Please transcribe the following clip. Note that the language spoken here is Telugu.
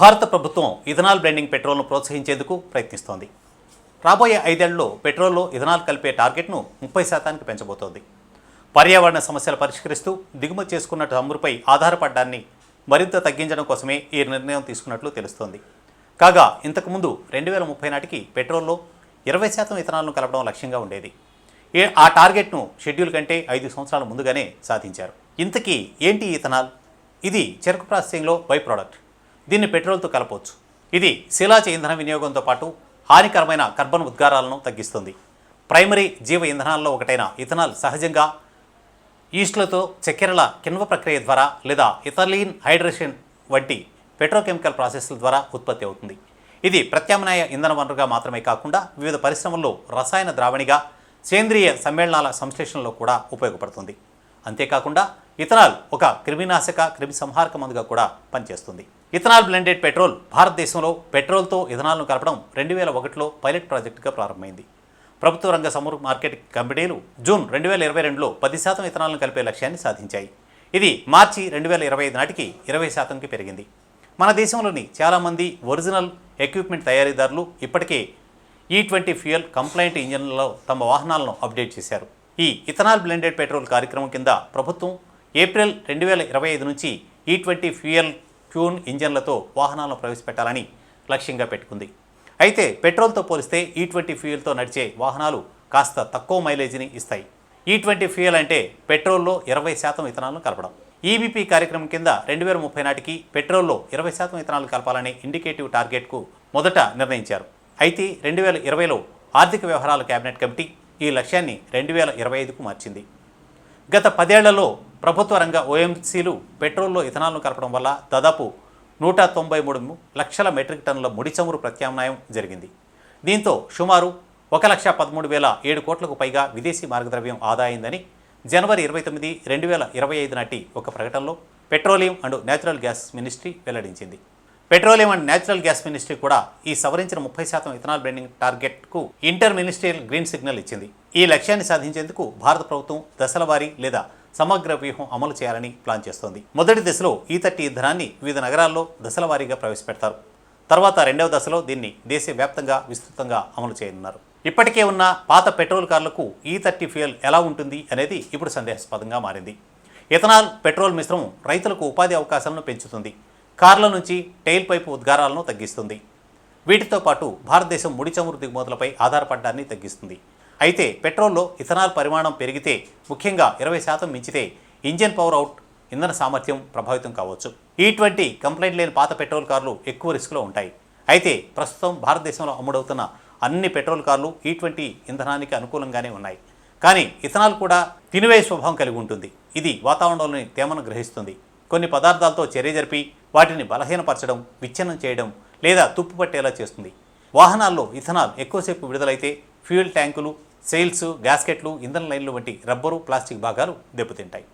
భారత ప్రభుత్వం ఇథనాల్ బ్లెండింగ్ పెట్రోల్ను ప్రోత్సహించేందుకు ప్రయత్నిస్తోంది. రాబోయే ఐదేళ్ళలో పెట్రోల్లో ఇథనాల్ కలిపే టార్గెట్ను ముప్పై శాతానికి పెంచబోతోంది. పర్యావరణ సమస్యలు పరిష్కరిస్తూ దిగుమతి చేసుకున్న చమురుపై ఆధారపడ్డాన్ని మరింత తగ్గించడం కోసమే ఈ నిర్ణయం తీసుకున్నట్లు తెలుస్తోంది. కాగా ఇంతకుముందు రెండు వేల ముప్పై నాటికి పెట్రోల్లో ఇరవై శాతం ఇథనాల్ను కలపడం లక్ష్యంగా ఉండేది. ఆ టార్గెట్ను షెడ్యూల్ కంటే ఐదు సంవత్సరాల ముందుగానే సాధించారు. ఇంతకీ ఏంటి ఇథనాల్? ఇది చెరకు ప్రాసెసింగ్లో బై ప్రోడక్ట్. దీన్ని పెట్రోల్తో కలపవచ్చు ఇది శిలాజ ఇంధన వినియోగంతో పాటు హానికరమైన కర్బన్ ఉద్గారాలను తగ్గిస్తుంది. ప్రైమరీ జీవ ఇంధనాల్లో ఒకటైన ఇథనాల్ సహజంగా ఈస్ట్లతో చక్కెరల కిణ్వ ప్రక్రియ ద్వారా లేదా ఇథలీన్ హైడ్రేషన్ వంటి పెట్రోకెమికల్ ప్రాసెస్ల ద్వారా ఉత్పత్తి అవుతుంది. ఇది ప్రత్యామ్నాయ ఇంధన వనరుగా మాత్రమే కాకుండా వివిధ పరిశ్రమల్లో రసాయన ద్రావణిగా సేంద్రియ సమ్మేళనాల సంశ్లేషణలో కూడా ఉపయోగపడుతుంది. అంతేకాకుండా ఇథనాల్ ఒక క్రిమినాశక క్రిమి సంహారక మందుగా కూడా పనిచేస్తుంది. ఇథనాల్ బ్లెండెడ్ పెట్రోల్ భారతదేశంలో పెట్రోల్తో ఇథనాల్ను కలపడం రెండు వేల ఒకటిలో పైలట్ ప్రాజెక్టుగా ప్రారంభమైంది. ప్రభుత్వ రంగ సమూహ మార్కెట్ కంపెనీలు జూన్ రెండు వేల ఇరవై రెండులో పది శాతం ఇథనాల్ను కలిపే లక్ష్యాన్ని సాధించాయి. ఇది మార్చి రెండు వేల ఇరవై ఐదు నాటికి ఇరవై శాతంకి పెరిగింది. మన దేశంలోని చాలామంది ఒరిజినల్ ఎక్విప్మెంట్ తయారీదారులు ఇప్పటికే ఈ ట్వంటీ ఫ్యూయల్ కంప్లైంట్ ఇంజన్లలో తమ వాహనాలను అప్డేట్ చేశారు. ఈ ఇథనాల్ బ్లెండెడ్ పెట్రోల్ కార్యక్రమం కింద ప్రభుత్వం ఏప్రిల్ రెండు వేల ఇరవై ఐదు నుంచి ఈ ట్వంటీ ఫ్యూయల్ ట్యూన్ ఇంజన్లతో వాహనాలను ప్రవేశపెట్టాలని లక్ష్యంగా పెట్టుకుంది. అయితే పెట్రోల్తో పోలిస్తే ఈ ట్వంటీ ఫ్యూయల్తో నడిచే వాహనాలు కాస్త తక్కువ మైలేజీని ఇస్తాయి. ఈ ట్వంటీ ఫ్యూయల్ అంటే పెట్రోల్లో ఇరవై శాతం ఇథనాలను కలపడం. ఈబీపీ కార్యక్రమం కింద రెండు వేల ముప్పై నాటికి పెట్రోల్లో ఇరవై శాతం ఇథనాలు కలపాలనే ఇండికేటివ్ టార్గెట్కు మొదట నిర్ణయించారు. అయితే రెండు వేల ఇరవైలో ఆర్థిక వ్యవహారాల కేబినెట్ కమిటీ ఈ లక్ష్యాన్ని రెండు వేల ఇరవై ఐదుకు మార్చింది. గత పదేళ్ళలో ప్రభుత్వ రంగ ఓఎంసీలు పెట్రోల్లో ఇథనాల్ను కలపడం వల్ల దాదాపు నూట తొంభై మూడు లక్షల మెట్రిక్ టన్నుల ముడి చమురు ప్రత్యామ్నాయం జరిగింది. దీంతో సుమారు ఒక లక్ష పదమూడు వేల ఏడు కోట్లకు పైగా విదేశీ మార్గద్రవ్యం ఆదాయిందని జనవరి ఇరవై తొమ్మిది రెండు వేల ఇరవై ఐదు నాటి ఒక ప్రకటనలో petroleum and natural gas ministry వెల్లడించింది. Petroleum and natural gas ministry కూడా ఈ సవరించిన ముప్పై శాతం ఇథనాల్ బ్లెండింగ్ టార్గెట్కు ఇంటర్ మినిస్ట్రియల్ గ్రీన్ సిగ్నల్ ఇచ్చింది. ఈ లక్ష్యాన్ని సాధించేందుకు భారత ప్రభుత్వం దశలవారీ లేదా సమగ్ర వ్యూహం అమలు చేయాలని ప్లాన్ చేస్తోంది. మొదటి దశలో ఈ థర్టీ ఇంధనాన్ని వివిధ నగరాల్లో దశలవారీగా ప్రవేశపెడతారు. తర్వాత రెండవ దశలో దీన్ని దేశవ్యాప్తంగా విస్తృతంగా అమలు చేయనున్నారు. ఇప్పటికే ఉన్న పాత పెట్రోల్ కార్లకు ఈ థర్టీ ఫ్యూయల్ ఎలా ఉంటుంది అనేది ఇప్పుడు సందేహాస్పదంగా మారింది. ఇథనాల్ పెట్రోల్ మిశ్రమం రైతులకు ఉపాధి అవకాశాలను పెంచుతుంది. కార్ల నుంచి టైల్ పైపు ఉద్గారాలను తగ్గిస్తుంది. వీటితో పాటు భారతదేశం ముడి చమురు దిగుమతులపై ఆధారపడ్డాన్ని తగ్గిస్తుంది. అయితే పెట్రోల్లో ఇథనాల్ పరిమాణం పెరిగితే ముఖ్యంగా ఇరవై శాతం మించితే ఇంజిన్ పవర్ అవుట్ ఇంధన సామర్థ్యం ప్రభావితం కావచ్చు. ఈ ట్వంటీ కంప్లైంట్ లేని పాత పెట్రోల్ కార్లు ఎక్కువ రిస్క్లో ఉంటాయి. అయితే ప్రస్తుతం భారతదేశంలో అమ్ముడవుతున్న అన్ని పెట్రోల్ కార్లు ఈ ట్వంటీ ఇంధనానికి అనుకూలంగానే ఉన్నాయి. కానీ ఇథనాల్ కూడా తినివేయ స్వభావం కలిగి ఉంటుంది. ఇది వాతావరణంలోని తేమను గ్రహిస్తుంది. కొన్ని పదార్థాలతో చర్య జరిపి వాటిని బలహీనపరచడం విచ్ఛిన్నం చేయడం లేదా తుప్పు పట్టేలా చేస్తుంది. వాహనాల్లో ఇథనాల్ ఎక్కువసేపు విడుదలైతే ఫ్యూయల్ ట్యాంకులు సెయిల్స్ గ్యాస్కెట్లు ఇంధన లైన్లు వంటి రబ్బరు ప్లాస్టిక్ భాగాలు దెబ్బతింటాయి.